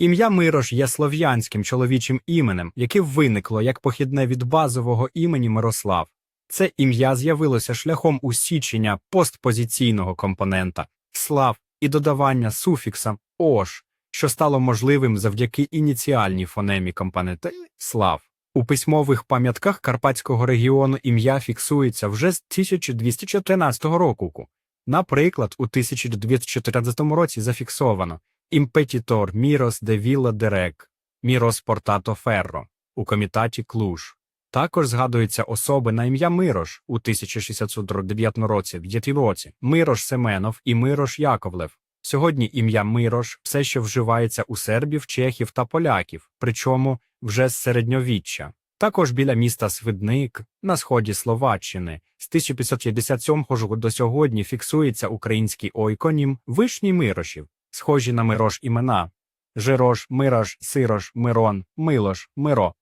Ім'я Мирош є слов'янським чоловічим іменем, яке виникло як похідне від базового імені Мирослав. Це ім'я з'явилося шляхом усічення постпозиційного компонента слав і додавання суфікса ош, що стало можливим завдяки ініціальній фонемі компонента слав. У письмових пам'ятках Карпатського регіону ім'я фіксується вже з 1214 року. Наприклад, у 1214 році зафіксовано імпетітор Мірос де Вілла Дерек, Мірос Портато Ферро у комітаті Клуж. Також згадуються особи на ім'я Мирош у 1649 році в Єтіроці, Мирош Семенов і Мирош Яковлев. Сьогодні ім'я Мирош все ще вживається у сербів, чехів та поляків, причому вже з середньовіччя. Також біля міста Свидник на сході Словаччини з 1557 року до сьогодні фіксується український ойконім Вишній Мирошів, схожі на Мирош імена Жирош, Мираж, Сирош, Мирон, Милош, Миро.